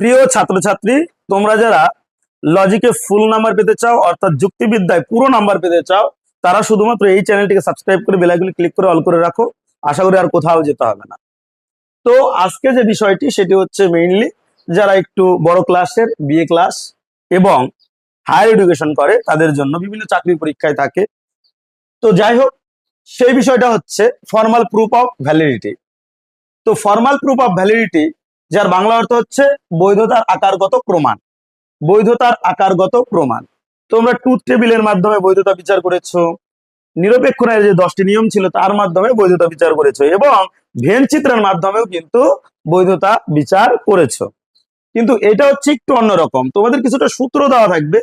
প্রিয় ছাত্রছাত্রী, তোমরা যারা লজিকে ফুল নাম্বার পেতে চাও, অর্থাৎ যুক্তিবিদ্যায় পুরো নাম্বার পেতে চাও, তারা শুধুমাত্র এই চ্যানেলটিকে সাবস্ক্রাইব করে বেলাইগুলি ক্লিক করে অল করে রাখো। আশা করি আর কোথাও যেতে হবে না। তো আজকে যে বিষয়টি, সেটি হচ্ছে মেইনলি যারা একটু বড় ক্লাসের বিএ ক্লাস এবং হায়ার এডুকেশন করে, তাদের জন্য বিভিন্ন চাকরি পরীক্ষায় থাকে। তো যাই হোক, সেই বিষয়টা হচ্ছে ফর্মাল প্রুফ অফ ভ্যালিডিটি তো ফর্মাল প্রুফ অফ ভ্যালিডিটি যার বাংলা অর্থ হচ্ছে বৈধতার আকারগত প্রমাণ। বৈধতার আকারগত প্রমাণ। তোমরা টুথ টেবিলের মাধ্যমে বৈধতা বিচার করেছ। নিরপেক্ষ ন্যায়ের যে দশটি নিয়ম ছিল তার মাধ্যমে বৈধতা বিচার করেছ এবং ভেন চিত্রের মাধ্যমেও কিন্তু বৈধতা বিচার করেছ। কিন্তু এটা হচ্ছে একটু অন্যরকম তোমাদের কিছুটা সূত্র দেওয়া থাকবে।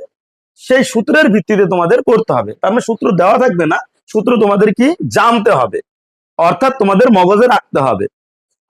সেই সূত্রের ভিত্তিতে তোমাদের করতে হবে। তার মানে সূত্র দেওয়া থাকবে না, সূত্র তোমাদের কি জানতে হবে। অর্থাৎ তোমাদের মগজে রাখতে হবে।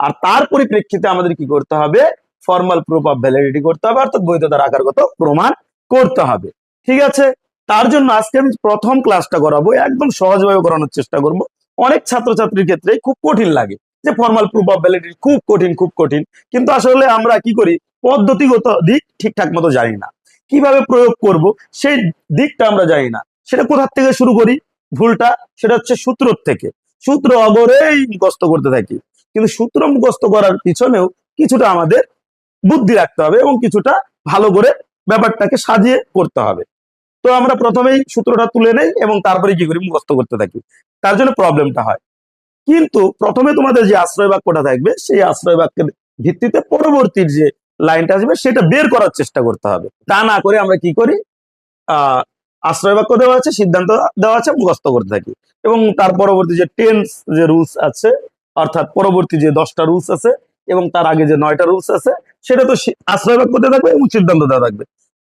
আর তার পরিপ্রেক্ষিতে আমাদের কি করতে হবে? ফর্মাল প্রুফ অফ ভ্যালিডিটি করতে হবে, অর্থাৎ বৈধতার আকারগত প্রমাণ করতে হবে। ঠিক আছে? তার জন্য আজকে আমি প্রথম ক্লাসটা করাবো, একদম সহজভাবে করানোর চেষ্টা করব। অনেক ছাত্রছাত্রীর ক্ষেত্রে খুব কঠিন লাগে যে ফর্মাল প্রুফ অফ ভ্যালিডিটি খুব কঠিন খুব কঠিন। কিন্তু আসলে আমরা কি করি? পদ্ধতিগত দিক ঠিকঠাক মতো জানি না। কীভাবে প্রয়োগ করব? সেই দিকটা আমরা জানি না। সেটা কোথার থেকে শুরু করি? ভুলটা সেটা হচ্ছে সূত্রর থেকে। সূত্র অগরেই মুখস্থ করতে থাকি। কিন্তু সূত্র মুখস্থ করার পিছনেও কিছুটা আমাদের বুদ্ধি রাখতে হবে এবং কিছুটা ভালো করে ব্যাপারটাকে সাজিয়ে করতে হবে। তো আমরা প্রথমেই সূত্রটা তুলে নেই এবং তারপরে কি করি মুখস্থ করতে থাকি। তার জন্য প্রবলেমটা হয়। কিন্তু প্রথমে তোমাদের যে আশ্রয় বাক্যটা থাকবে, সেই আশ্রয় বাক্যের ভিত্তিতে পরবর্তীর যে লাইনটা আসবে, সেটা বের করার চেষ্টা করতে হবে। তা না করে আমরা কি করি? আহ আশ্রয় বাক্য দেওয়া আছে, সিদ্ধান্ত দেওয়া আছে, মুখস্থ করতে থাকি। এবং তার পরবর্তী যে টেন্স যে রুলস আছে অর্থাৎ পরবর্তী যে দশটা রুলস আছে এবং তার আগে যে নয়টা রুলস আছে, সেটা তো আশ্রয় দেওয়া থাকবে এবং সিদ্ধান্ত দেওয়া থাকবে।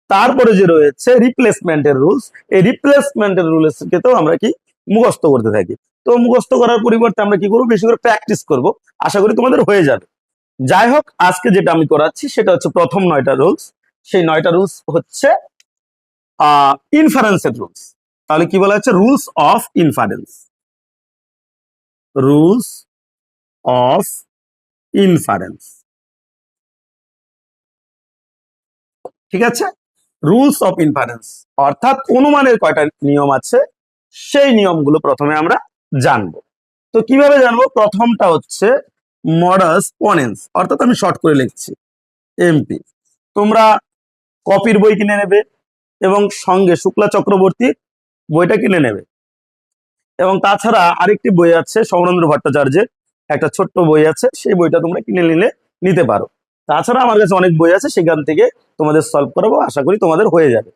তারপরে যে রয়েছে রিপ্লেসমেন্টের রুলস এই রিপ্লেসমেন্টের রুলস ক্ষেত্রেও আমরা কি মুখস্থ করতে থাকি। তো মুখস্থ করার পরিবর্তে আমরা কি করব? বেশি করে প্র্যাকটিস করব। আশা করি তোমাদের হয়ে যাবে। যাই হোক, আজকে যেটা আমি করাচ্ছি সেটা হচ্ছে প্রথম নয়টা রুলস সেই নয়টা রুলস হচ্ছে ইনফারেন্সের রুলস তাহলে কি বলা হচ্ছে? Rules of inference rules of inference ঠিক আছে? রুলস অফ ইনফারেন্স অর্থাৎ অনুমানের কয়টা নিয়ম আছে? সেই নিয়মগুলো প্রথমে আমরা জানব। তো কীভাবে জানব? প্রথমটা হচ্ছে মডাস পনেন্স অর্থাৎ আমি শর্ট করে লিখছি। এমপি তোমরা কপির বই কিনে নেবে এবং সঙ্গে শুক্লা চক্রবর্তী বইটা কিনে নেবে। এবং তাছাড়া আরেকটি বই আছে সৌরেন্দ্র ভট্টাচার্যের একটা ছোট্ট বই আছে, সেই বইটা তোমরা কিনে নিলে, নিতে পারো। তাছাড়া আমার কাছে অনেক বই আছে, সেখান থেকে তোমাদের সলভ করাবো, আশা করি তোমাদের হয়ে যাবে।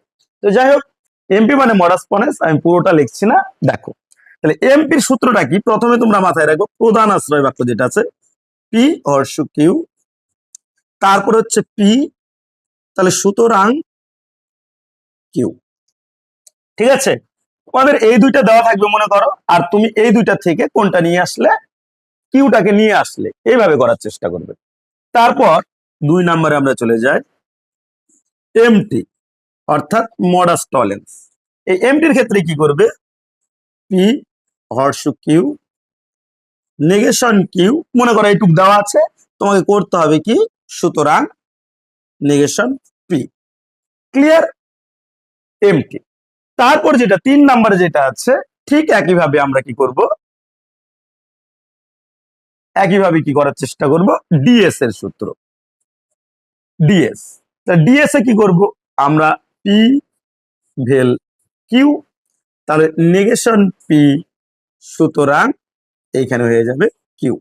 তো যাই হোক এমপি মানে মডাস পনেন্স আমি পুরোটা লিখছি না, দেখো। তাহলে এমপির সূত্রটা কি? প্রথমে তোমরা মাথায় রাখো, প্রধান আশ্রয় বাক্য যেটা আছে পি হর্ষ কিউ তারপর হচ্ছে পি তাহলে সুতরাং কিউ ঠিক আছে? তোমাদের এই দুইটা দেওয়া থাকবে, মনে করো, আর তুমি এই দুইটা থেকে কোনটা নিয়ে আসলে কিউটাকে নিয়ে আসলে এইভাবে করার চেষ্টা করবে। তারপর দুই নম্বরে আমরা চলে যাই। এমটি অর্থাৎ মডাস টলেন্স এই এমটির ক্ষেত্রে কি করবে? P horseshoe Q negation Q মনে করো এইটুক দেওয়া আছে, তোমাকে করতে হবে কি? সুতরাং নেগেশন পি ক্লিয়ার এমটি তারপর যেটা, তিন নাম্বারে যেটা আছে, ঠিক একইভাবে আমরা কি করব? একইভাবে কি করার চেষ্টা করব? ডিএস এর সূত্র। ডিএস ডিএস এ কি করব? আমরা পি ভেল কিউ তাহলে নেগেশন পি সুতরাং এইখানে হয়ে যাবে কিউ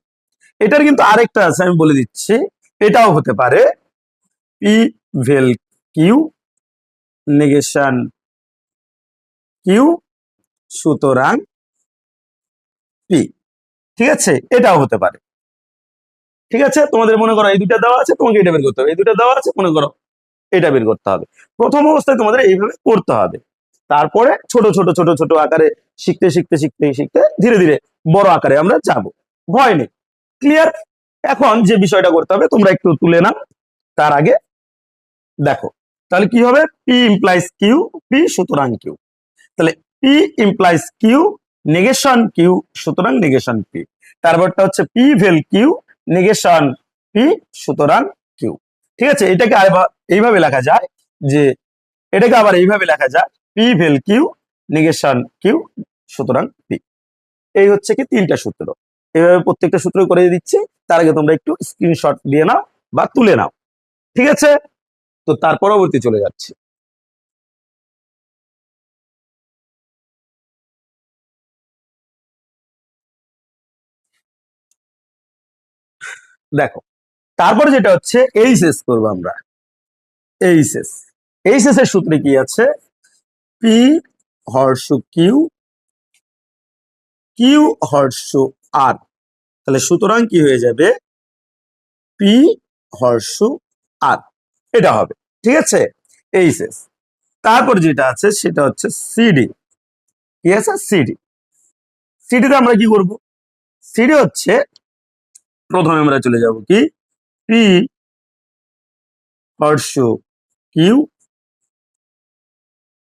এটার কিন্তু আরেকটা আছে, আমি বলে দিচ্ছি, এটাও হতে পারে P vel Q negation Q সুতরাং পি ঠিক আছে? এটাও হতে পারে। ঠিক আছে? তোমাদের মনে করো এই দুটা দেওয়া আছে, তোমাকে এটা বের করতে হবে। এই দুটা দেওয়া আছে, মনে করো এটা বের করতে হবে। প্রথম অবস্থায় তোমাদের এইভাবে করতে হবে। তারপরে ছোট ছোট ছোট ছোট আকারে শিখতে শিখতে শিখতে শিখতে ধীরে ধীরে বড় আকারে আমরা যাব। ভয় নেই। ক্লিয়ার এখন যে বিষয়টা করতে হবে, তোমরা একটু তুলে নাও। তার আগে দেখো, তাহলে কি হবে? পি ইমপ্লাইজ কিউ পি সুতরাং কিউ তাহলে P implies Q negation Q সুতরাং নেগেশন পি তারপরটা হচ্ছে P vel Q negation P সুতরাং কিউ ঠিক আছে? এটাকে এইভাবে লেখা যায় যে, এটাকে আবার এইভাবে লেখা যায় P vel Q negation Q সুতরাং পি এই হচ্ছে কি তিনটা সূত্র। এইভাবে প্রত্যেকটা সূত্র করে দিচ্ছি, তার আগে তোমরা একটু স্ক্রিনশট দিয়ে নাও বা তুলে নাও। ঠিক আছে? তো তার পরবর্তী চলে যাচ্ছে। দেখো, তারপরে যেটা হচ্ছে এইচএস করব আমরা। এইচএস এইচএস এর সূত্রে কি আছে? P horseshoe Q Q horseshoe R তাহলে সুতরাং কি হয়ে যাবে? পি হর্ষু আর এটা হবে, ঠিক আছে? এইচএস তারপর যেটা আছে, সেটা হচ্ছে সিডি কি আছে? সিডি সিডিতে আমরা কি করব? সিডি হচ্ছে প্রথমে আমরা চলে যাব কি? P horseshoe Q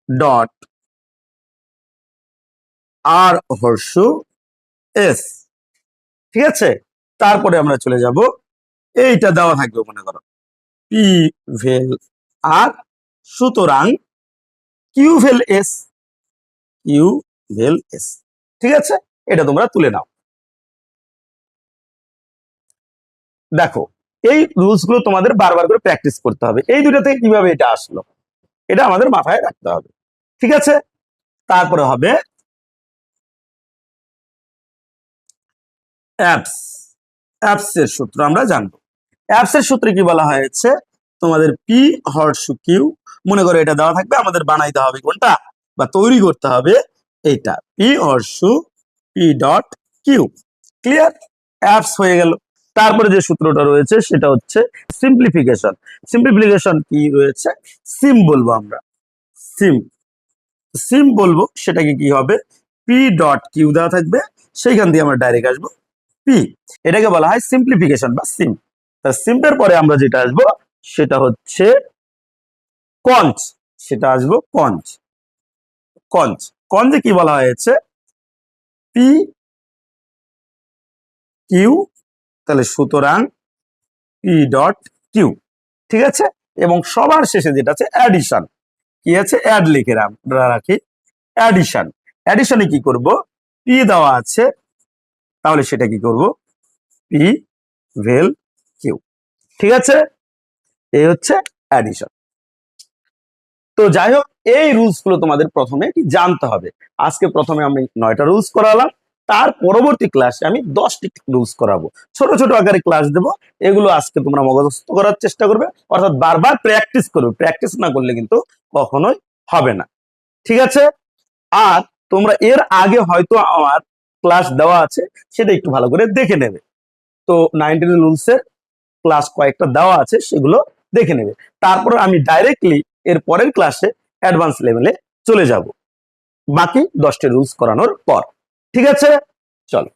dot R horseshoe S ঠিক আছে? তারপরে আমরা চলে যাব, এইটা দেওয়া থাকবে মনে করো। পি ভেল আর সুতরাং কিউ ভেল এস কিউ ভেল এস ঠিক আছে? এটা তোমরা তুলে নাও। দেখো, এই রুলসগুলো তোমাদের বারবার করে প্র্যাকটিস করতে হবে। এই দুটো থেকে কীভাবে এটা আসলো? এটা আমাদের মাথায় রাখতে হবে। ঠিক আছে? তারপরে হবে অ্যাপস অ্যাপস এর সূত্র আমরা জানব। অ্যাপস এর সূত্রে কি বলা হয়েছে? তোমাদের পি হর্সু কিউ মনে করো এটা দেওয়া থাকবে, আমাদের বানাইতে হবে কোনটা? বা তৈরি করতে হবে এইটা P horseshoe P dot Q clear apps হয়ে গেল। তারপরে যে সূত্রটা রয়েছে সেটা হচ্ছে সিম্পলিফিকেশন সিম্পলিফিকেশন কি রয়েছে? সিম বলব আমরা। সিম সিম বলব, সেটাকে কি হবে? পি ডট কিউ দেওয়া থাকবে। সেইখান দিয়ে আমরা ডাইরেক্ট আসব। পি এটাকে বলা হয় সিম্পলিফিকেশন বা সিম তা সিম্পের পরে আমরা যেটা আসব, সেটা হচ্ছে কঞ্চ সেটা আসব কঞ্চ কঞ্চ কঞ্চে কি বলা হয়েছে? পি কিউ তাহলে সুতরাং পি ডট কিউ ঠিক আছে? এবং সবার শেষে যেটা আছে অ্যাডিশন কি আছে? অ্যাড লিখে রাখি অ্যাডিশন অ্যাডিশনে কি করব? পি দেওয়া আছে। তাহলে সেটা কি করব? পি ভেল কিউ ঠিক আছে? এই হচ্ছে অ্যাডিশন তো যাই হোক, এই রুলসগুলো তোমাদের প্রথমে জানতে হবে। আজকে প্রথমে আমি নয়টা রুলস করালাম। তার পরবর্তী ক্লাসে আমি দশটি রুলস করাবো। ছোট ছোট আকারে ক্লাস দেব। এগুলো আজকে তোমরা মগজস্থ করার চেষ্টা করবে। অর্থাৎ বারবার প্র্যাকটিস করবে। প্র্যাকটিস না করলে কিন্তু কখনোই হবে না। ঠিক আছে? আর তোমরা এর আগে হয়তো আমার ক্লাস দেওয়া আছে, সেটা একটু ভালো করে দেখে নেবে। তো নাইনটিন রুলস এর ক্লাস কয়েকটা দেওয়া আছে, সেগুলো দেখে নেবে। তারপর আমি ডাইরেক্টলি এর পরের ক্লাসে অ্যাডভান্স লেভেলে চলে যাব। বাকি দশটি রুলস করানোর পর। ঠিক আছে? চলো।